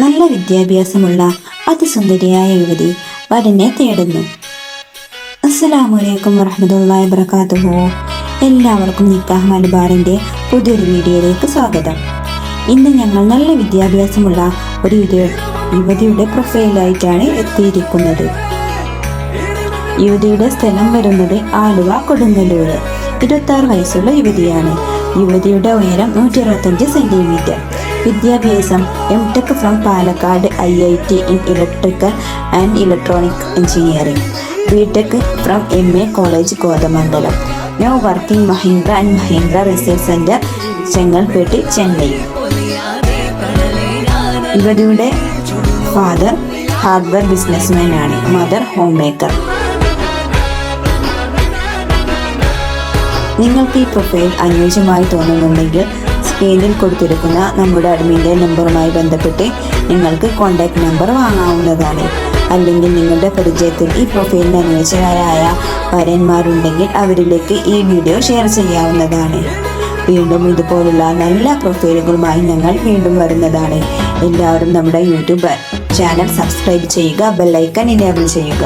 നല്ല വിദ്യാഭ്യാസമുള്ള അതിസുന്ദരിയായ യുവതി വരനെ തേടുന്നു. അസ്സലാമലൈക്കും വറഹമുല്ലാ വബറകാതുഹു. എല്ലാവർക്കും നിക്കാഹ് മലബാറിന്റെ പുതിയൊരു വീഡിയോയിലേക്ക് സ്വാഗതം. ഇന്ന് ഞങ്ങൾ നല്ല വിദ്യാഭ്യാസമുള്ള ഒരു യുവതി- യുവതിയുടെ പ്രൊഫൈലായിട്ടാണ് എത്തിയിരിക്കുന്നത്. യുവതിയുടെ സ്ഥലം വരുന്നത് ആലുവ കൊടുങ്ങല്ലൂര്. ഇരുപത്തി ആറ് വയസ്സുള്ള യുവതിയാണ്. യുവതിയുടെ ഉയരം നൂറ്റി അറുപത്തഞ്ച് സെന്റിമീറ്റർ. വിദ്യാഭ്യാസം M Tech from Palakkad I I T in electrical and electronic engineering B Tech from M A college Kothamangalam now working Mahindra and Mahindra research centre Chengalpattu Chennai ഇവരുടെ ഫാദർ ഹാർഡ്വെയർ ബിസിനസ്മാൻ ആണ്. Mother home maker നിങ്ങൾക്ക് ഈ profile അനുയോജ്യമായി തോന്നുന്നുണ്ടെങ്കിൽ സ്ക്രീനിൽ കൊടുത്തിരിക്കുന്ന നമ്മുടെ അഡ്മിന്റെ നമ്പറുമായി ബന്ധപ്പെട്ട് നിങ്ങൾക്ക് കോൺടാക്ട് നമ്പർ വാങ്ങാവുന്നതാണ്. അല്ലെങ്കിൽ നിങ്ങളുടെ പരിചയത്തിൽ ഈ പ്രൊഫൈലിന് അനുയോജ്യരായ വരന്മാരുണ്ടെങ്കിൽ അവരിലേക്ക് ഈ വീഡിയോ ഷെയർ ചെയ്യാവുന്നതാണ്. വീണ്ടും ഇതുപോലുള്ള നല്ല പ്രൊഫൈലുകളുമായി ഞങ്ങൾ വീണ്ടും വരുന്നതാണ്. എല്ലാവരും നമ്മുടെ യൂട്യൂബ് ചാനൽ സബ്സ്ക്രൈബ് ചെയ്യുക ബെല്ലൈക്കൺ ഇനേബിൾ ചെയ്യുക.